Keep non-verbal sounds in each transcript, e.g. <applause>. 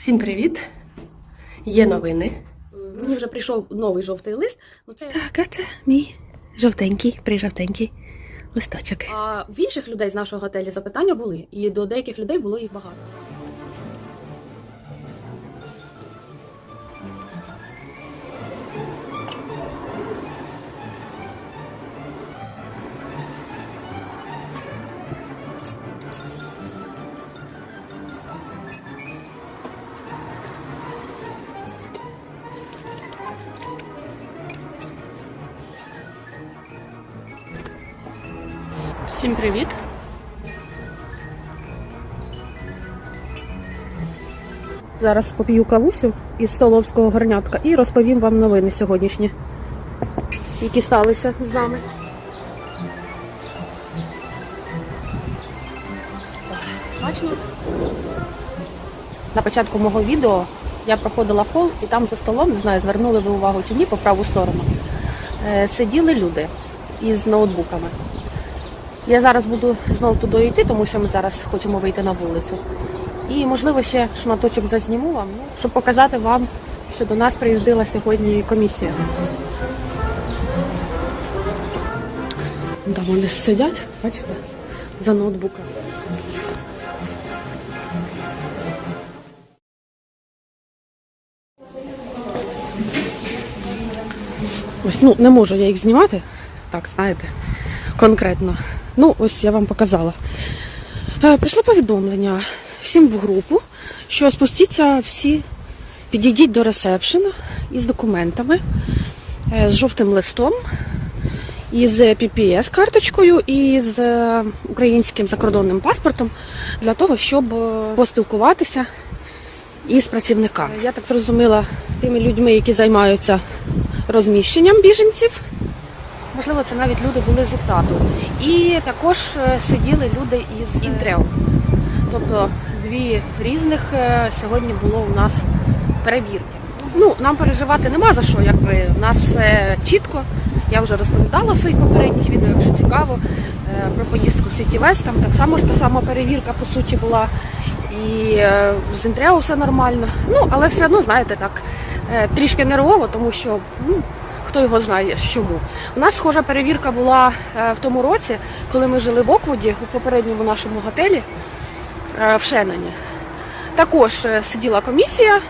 Всім привіт! Є новини. Мені вже прийшов новий жовтий лист. Ну це Так, а це мій жовтенький, прижовтенький листочок. а в інших людей з нашого готелю запитання були, і до деяких людей було їх багато. Всім привіт! Зараз поп'ю кавусю із столовського горнятка і розповім вам новини сьогоднішні, які сталися з нами. Смачно. На початку мого відео я проходила хол і там за столом, не знаю, звернули ви увагу чи ні, по праву сторону. е, Сиділи люди із ноутбуками. Я зараз буду знову туди йти, тому що ми зараз хочемо вийти на вулицю. І, можливо, ще шматочок зазніму вам, ну, щоб показати вам, що до нас приїздила сьогодні комісія. Там вони сидять, бачите, за ноутбуком. Ось, ну, не можу я їх знімати. Так, знаєте, конкретно. Ну, ось я вам показала. Е, Прийшло повідомлення всім в групу, що спустіться всі, підійдіть до ресепшена із документами, е, з жовтим листом, із PPS-карточкою і з е, українським закордонним паспортом для того, щоб поспілкуватися із працівниками. Я так зрозуміла, тими людьми, які займаються розміщенням біженців. Можливо, це навіть люди були з Уктату. І також е, сиділи люди із Інтрео. Тобто дві різних е, сьогодні було у нас перевірки. Ну, нам переживати нема за що, якби у нас все чітко. Я вже розповідала в своїх попередніх відео, якщо цікаво, е, про поїздку в Сіті Вест. Там так само ж та сама перевірка по суті була. І е, з Інтрео все нормально. Ну, але все одно, знаєте, так, е, трішки нервово, тому що ну, хто його знає чому. У нас схожа перевірка була е, в тому році, коли ми жили в Оквуді у попередньому нашому готелі е, в Шенані. Також е, сиділа комісія,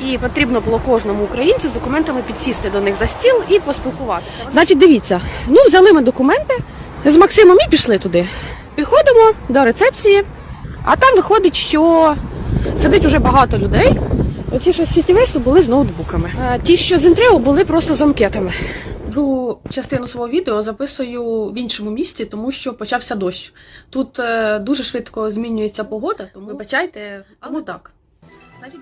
і потрібно було кожному українцю з документами підсісти до них за стіл і поспілкуватися. Значить, дивіться, ну взяли ми документи з Максимом і пішли туди. Підходимо до рецепції, а там виходить, що сидить уже багато людей. Оці, що з сітівейсту були з ноутбуками. А ті, що з інтрео, були просто з анкетами. Другу частину свого відео записую в іншому місці, тому що почався дощ. Тут е, дуже швидко змінюється погода, тому вибачайте, але так. Значить,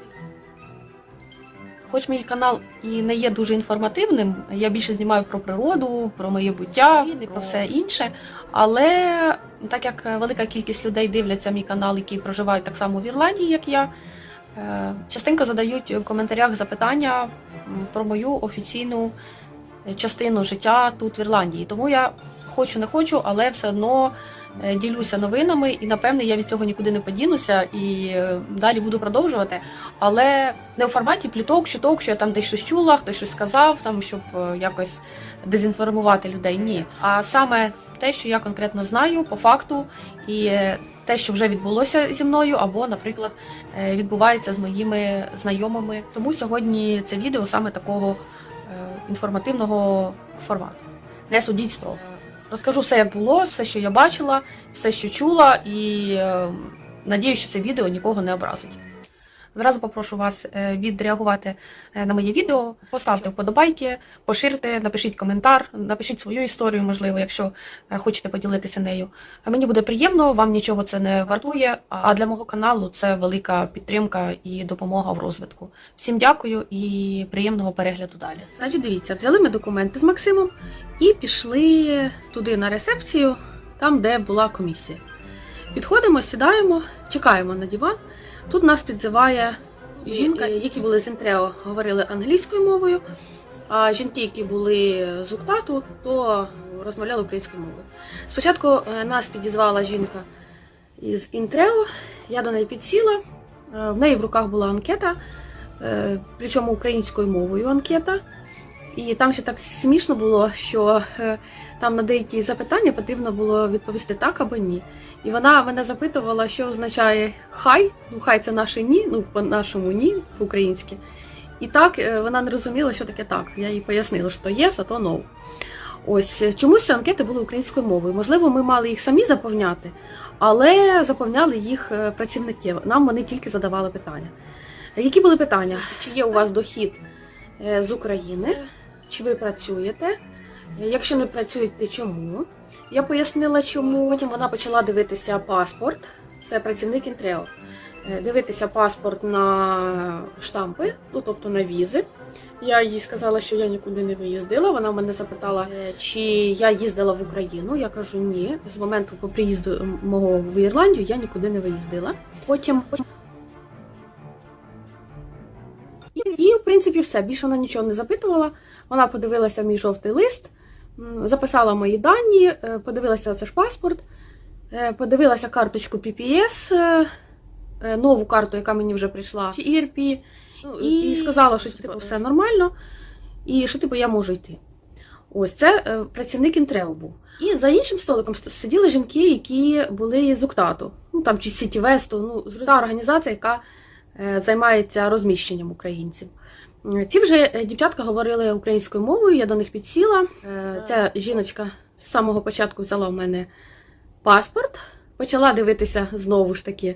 Хоч мій канал і не є дуже інформативним, я більше знімаю про природу, про моє буття і про все інше. Але так як велика кількість людей дивляться мій канал, які проживають так само в Ірландії, як я, е, частенько задають в коментарях запитання про мою офіційну частину життя тут в Ірландії. Тому я хочу не хочу, але все одно е, ділюся новинами, і напевне я від цього нікуди не подінуся і е, далі буду продовжувати. Але не в форматі пліток, чуток, що я там десь щось чула, хтось щось сказав, там щоб е, якось дезінформувати людей. Ні. А саме те, що я конкретно знаю по факту, і е, те, що вже відбулося зі мною, або, наприклад, е, відбувається з моїми знайомими. Тому сьогодні це відео саме такого е, інформативного формату. Не судіть строго. Розкажу все, як було, все, що я бачила, все, що чула, і надію, що це відео нікого не образить. Зразу попрошу вас е, відреагувати е, на моє відео, поставте вподобайки, поширте, напишіть коментар, напишіть свою історію, можливо, якщо е, хочете поділитися нею. Мені буде приємно, вам нічого це не вартує, а для мого каналу це велика підтримка і допомога в розвитку. Всім дякую і приємного перегляду далі. Значить, дивіться, взяли ми документи з Максимом і пішли туди на рецепцію, там, де була комісія. Підходимо, сідаємо, чекаємо на диван. Тут нас підзиває жінка, які були з Інтрео, говорили англійською мовою, а жінки, які були з Уктату, то розмовляли українською мовою. Спочатку е, нас підізвала жінка із Інтрео, я до неї підсіла, Е, В неї в руках була анкета, е, причому українською мовою анкета. І там ще так смішно було, що е, там на деякі запитання потрібно було відповісти так або ні. І вона мене запитувала, що означає хай. Ну, хай це наше ні, ну по-нашому ні, по-українськи. І так е, вона не розуміла, що таке так. Я їй пояснила, що yes, а то no. Ось е, чомусь анкети були українською мовою. Можливо, ми мали їх самі заповняти, але заповняли їх працівники. Нам вони тільки задавали питання. Які були питання? Чи є у вас дохід з України? Чи ви працюєте? Якщо не працюєте, чому? Я пояснила, чому. Потім вона почала дивитися паспорт. Це працівник Інтрео. Е, Дивитися паспорт на штампи, ну тобто на візи. Я їй сказала, що я нікуди не виїздила. Вона мене запитала, е, чи я їздила в Україну. Я кажу, ні. З моменту по приїзду мого в Ірландію я нікуди не виїздила. Потім. І, в принципі, все. Більше вона нічого не запитувала. Вона подивилася мій жовтий лист, записала мої дані, е, подивилася це ж паспорт, е, подивилася карточку PPS, е, нову карту, яка мені вже прийшла, ERP, і, сказала, що типу, все нормально, і що типу, я можу йти. Ось це працівник Інтрео був. І за іншим столиком ст- сиділи жінки, які були з Уктату, ну там чи Сіті Весту, ну та організація, яка займається розміщенням українців. Ці вже е, дівчатка говорили українською мовою, я до них підсіла. Е, Ця жіночка з самого початку взяла в мене паспорт, почала дивитися знову ж таки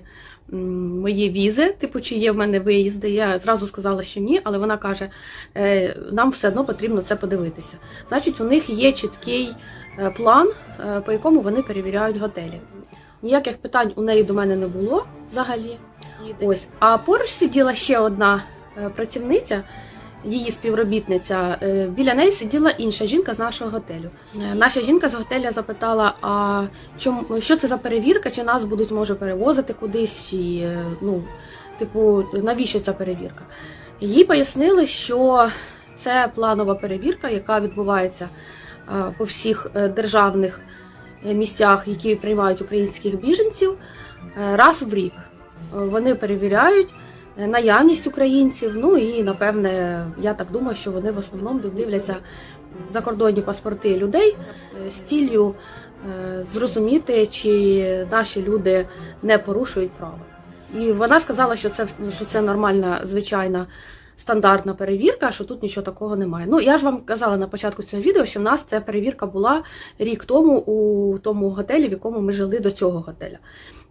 мої візи, типу, чи є в мене виїзди. Я зразу сказала, що ні, але вона каже: «Е, нам все одно потрібно це подивитися. Значить, у них є чіткий план, по якому вони перевіряють готелі. Ніяких питань у неї до мене не було взагалі. Ось, а поруч сиділа ще одна працівниця, її співробітниця. Е, Біля неї сиділа інша жінка з нашого готелю. Е, Наша жінка з готеля запитала: а чому що це за перевірка? Чи нас будуть може перевозити кудись? Чи е, ну, типу, навіщо ця перевірка? Їй пояснили, що це планова перевірка, яка відбувається е, по всіх е, державних е, місцях, які приймають українських біженців, е, раз в рік. Е, Вони перевіряють е, наявність українців. Ну і напевне, я так думаю, що вони в основному дивляться закордонні паспорти людей е, з ціллю е, зрозуміти, чи наші люди не порушують права. І вона сказала, що це що це нормальна, звичайна стандартна перевірка, що тут нічого такого немає. Ну я ж вам казала на початку цього відео, що в нас ця перевірка була рік тому у тому готелі, в якому ми жили до цього готеля.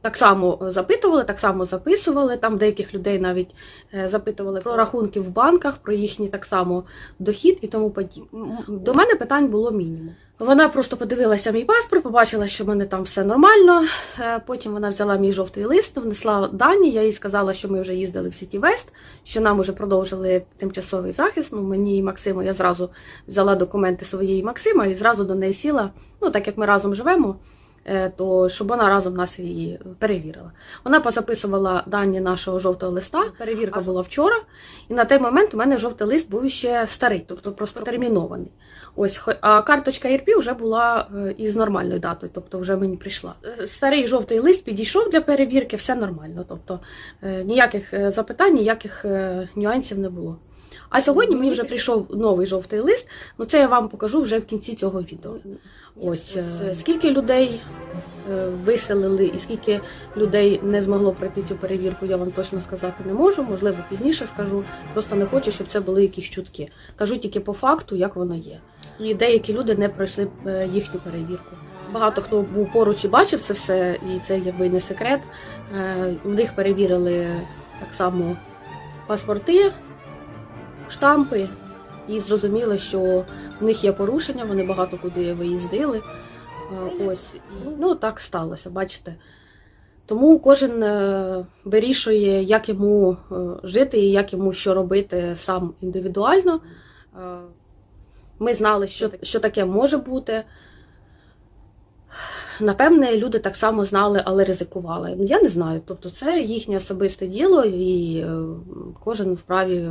Так само запитували, так само записували. Там деяких людей навіть е, запитували про рахунки в банках, про їхній так само дохід і тому подібне. До мене питань було мінімум. Вона просто подивилася мій паспорт, побачила, що в мене там все нормально. Е, Потім вона взяла мій жовтий лист, внесла дані. Я їй сказала, що ми вже їздили в Сіті Вест, що нам вже продовжили тимчасовий захист. Ну, мені і Максиму я зразу взяла документи своєї Максима і зразу до неї сіла. Ну, так як ми разом живемо, е, то щоб вона разом нас її перевірила. Вона позаписувала дані нашого жовтого листа. Перевірка була вчора, і на той момент у мене жовтий лист був ще старий, тобто просто термінований. Ось, а карточка ІРП вже була е, із нормальною датою, тобто вже мені прийшла. Е, Старий жовтий лист підійшов для перевірки, все нормально. Тобто е, ніяких е, запитань, ніяких е, нюансів не було. А сьогодні мені вже прийшов новий жовтий лист. Ну це я вам покажу вже в кінці цього відео. Ось е, скільки людей е, виселили і скільки людей не змогло пройти цю перевірку, я вам точно сказати не можу. Можливо, пізніше скажу. Просто не хочу, щоб це були якісь чутки. Кажу тільки по факту, як воно є. І деякі люди не пройшли е, їхню перевірку. Багато хто був поруч і бачив це все, і це якби не секрет. Е, У них перевірили так само паспорти, штампи, і зрозуміли, що в них є порушення, вони багато куди виїздили. Е, Ось, ну так сталося, бачите. Тому кожен е, вирішує, як йому е, жити і як йому що робити сам індивідуально. Ми знали, що, що таке може бути. Напевне, люди так само знали, але ризикували. Я не знаю. Тобто це їхнє особисте діло, і кожен вправі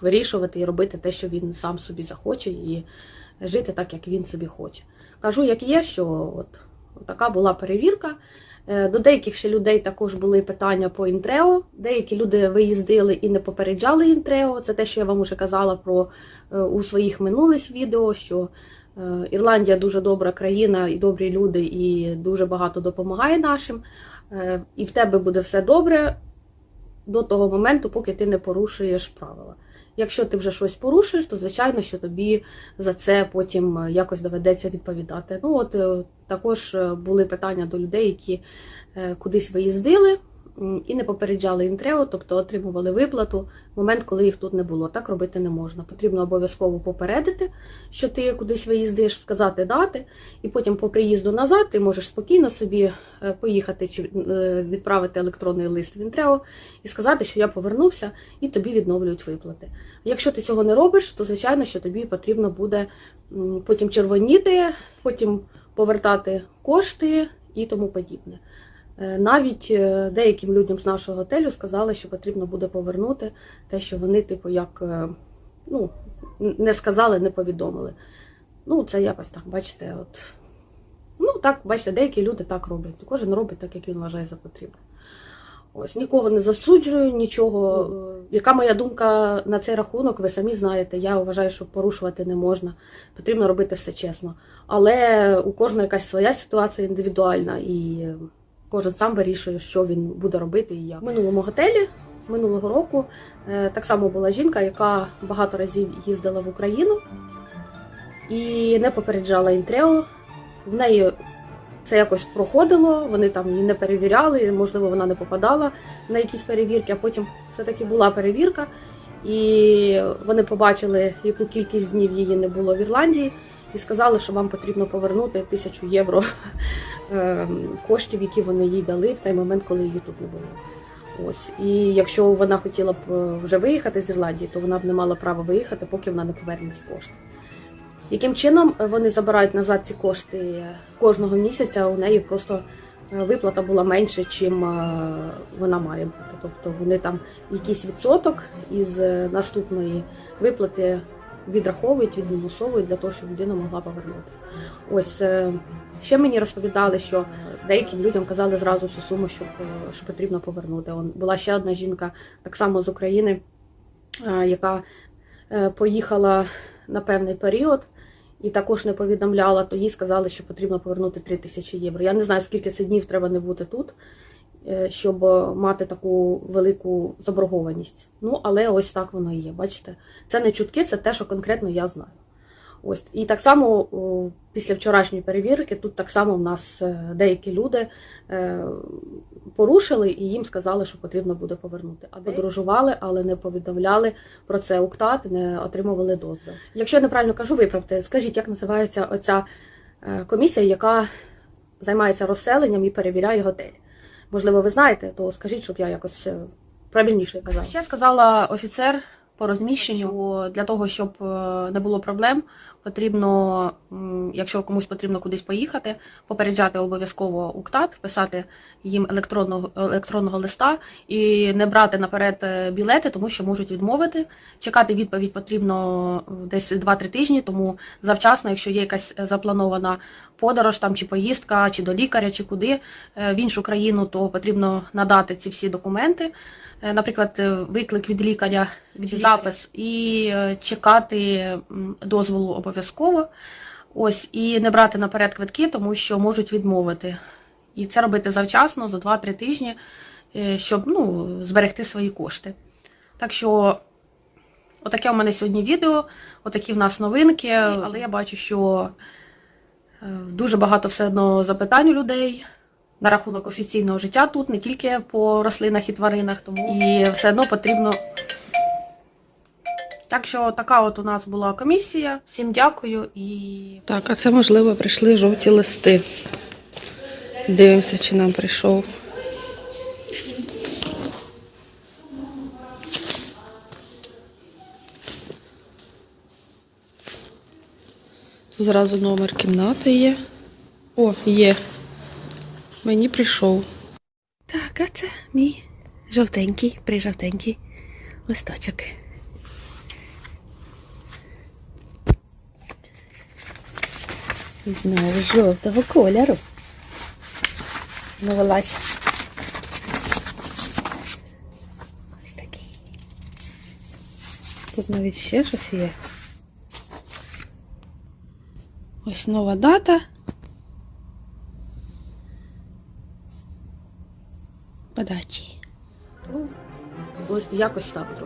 вирішувати і робити те, що він сам собі захоче, і жити так, як він собі хоче. Кажу, як є, що от така була перевірка. Е, До деяких ще людей також були питання по інтрео. Деякі люди виїздили і не попереджали інтрео. Це те, що я вам уже казала про е, у своїх минулих відео. що е, Ірландія дуже добра країна, і добрі люди, і дуже багато допомагає нашим. І в тебе буде все добре до того моменту, поки ти не порушуєш правила. Якщо ти вже щось порушуєш, то звичайно, що тобі за це потім е, якось доведеться відповідати. Ну от е, також е, були питання до людей, які кудись виїздили і не попереджали інтрео, тобто отримували виплату в момент, коли їх тут не було. Так робити не можна. Потрібно обов'язково попередити, що ти кудись виїздиш, сказати дати, і потім по приїзду назад ти можеш спокійно собі е, поїхати чи е, відправити електронний лист в інтрео і сказати, що я повернувся, і тобі відновлюють виплати. Якщо ти цього не робиш, то звичайно, що тобі потрібно буде потім червоніти, потім повертати кошти і тому подібне. Е, Навіть е, деяким людям з нашого готелю сказали, що потрібно буде повернути те, що вони, типу, як е, ну, не сказали, не повідомили. Ну, це якось так, бачите, от. Ну, так, бачите, деякі люди так роблять. Кожен робить так, як він вважає за потрібне. Ось нікого не засуджую, нічого. Яка моя думка на цей рахунок, ви самі знаєте. Я вважаю, що порушувати не можна. Потрібно робити все чесно. Але у кожного якась своя ситуація індивідуальна, і кожен сам вирішує, що він буде робити і як. В минулому готелі минулого року е, так само була жінка, яка багато разів їздила в Україну і не попереджала інтрео. В неї це якось проходило, вони там її не перевіряли, можливо, вона не попадала на якісь перевірки, а потім все-таки була перевірка, і вони побачили, яку кількість днів її не було в Ірландії, і сказали, що вам потрібно повернути тисячу євро <laughs> ем, коштів, які вони їй дали в той момент, коли її тут не було. Ось і якщо вона хотіла б е, вже виїхати з Ірландії, то вона б не мала права виїхати, поки вона не поверне ці кошти. Яким чином вони забирають назад ці кошти кожного місяця? У неї просто е, виплата була менше, чим е, вона має бути. Тобто вони там якийсь відсоток із е, наступної виплати відраховують, відмінусовують для того, щоб людина могла повернути. Ось е, ще мені розповідали, що деяким людям казали зразу всю суму, що, е, що потрібно повернути. Була ще одна жінка, так само з України, е, яка поїхала на певний період і також не повідомляла, то їй сказали, що потрібно повернути 3 тисячі євро. Я не знаю, скільки це днів треба не бути тут, щоб мати таку велику заборгованість. Ну, але ось так воно і є. Бачите, це не чутки, це те, що конкретно я знаю. Ось і так само після вчорашньої перевірки тут так само в нас е, деякі люди е, порушили і їм сказали, що потрібно буде повернути. А подорожували, але не повідомляли про це УКТАТ, не отримували дозвіл. Якщо я неправильно кажу, виправте, скажіть, як називається оця е, комісія, яка займається розселенням і перевіряє готелі. Можливо, ви знаєте, то скажіть, щоб я якось е, правильніше казала. Ще сказала офіцер по розміщенню що для того, щоб е, не було проблем, потрібно, якщо комусь потрібно кудись поїхати, попереджати обов'язково УКТАТ, писати їм електронного електронного листа і не брати наперед е, білети, тому що можуть відмовити. Чекати відповідь потрібно десь 2-3 тижні, тому завчасно, якщо є якась запланована подорож там чи поїздка, чи до лікаря, чи куди е, в іншу країну, то потрібно надати ці всі документи. Е, Наприклад, е, виклик від лікаря, від запис, і чекати дозволу обов'язково. Ось, і не брати наперед квитки, тому що можуть відмовити. І це робити завчасно, за 2-3 тижні, щоб ну, зберегти свої кошти. Так що, отаке у мене сьогодні відео, отакі в нас новинки, але я бачу, що дуже багато все одно запитань у людей на рахунок офіційного життя тут, не тільки по рослинах і тваринах, тому і все одно потрібно. Так що така от у нас була комісія. Всім дякую і Так, а це можливо прийшли жовті листи. Дивимося, чи нам прийшов. Зразу номер кімнати є. О, є. Мені прийшов. Так, а це мій жовтенький, прижовтенький листочок. Знову жовтого кольору. Не вилазь. Ось такий. Тут навіть ще щось є. Ось нова дата. Подачі. Ось якось так.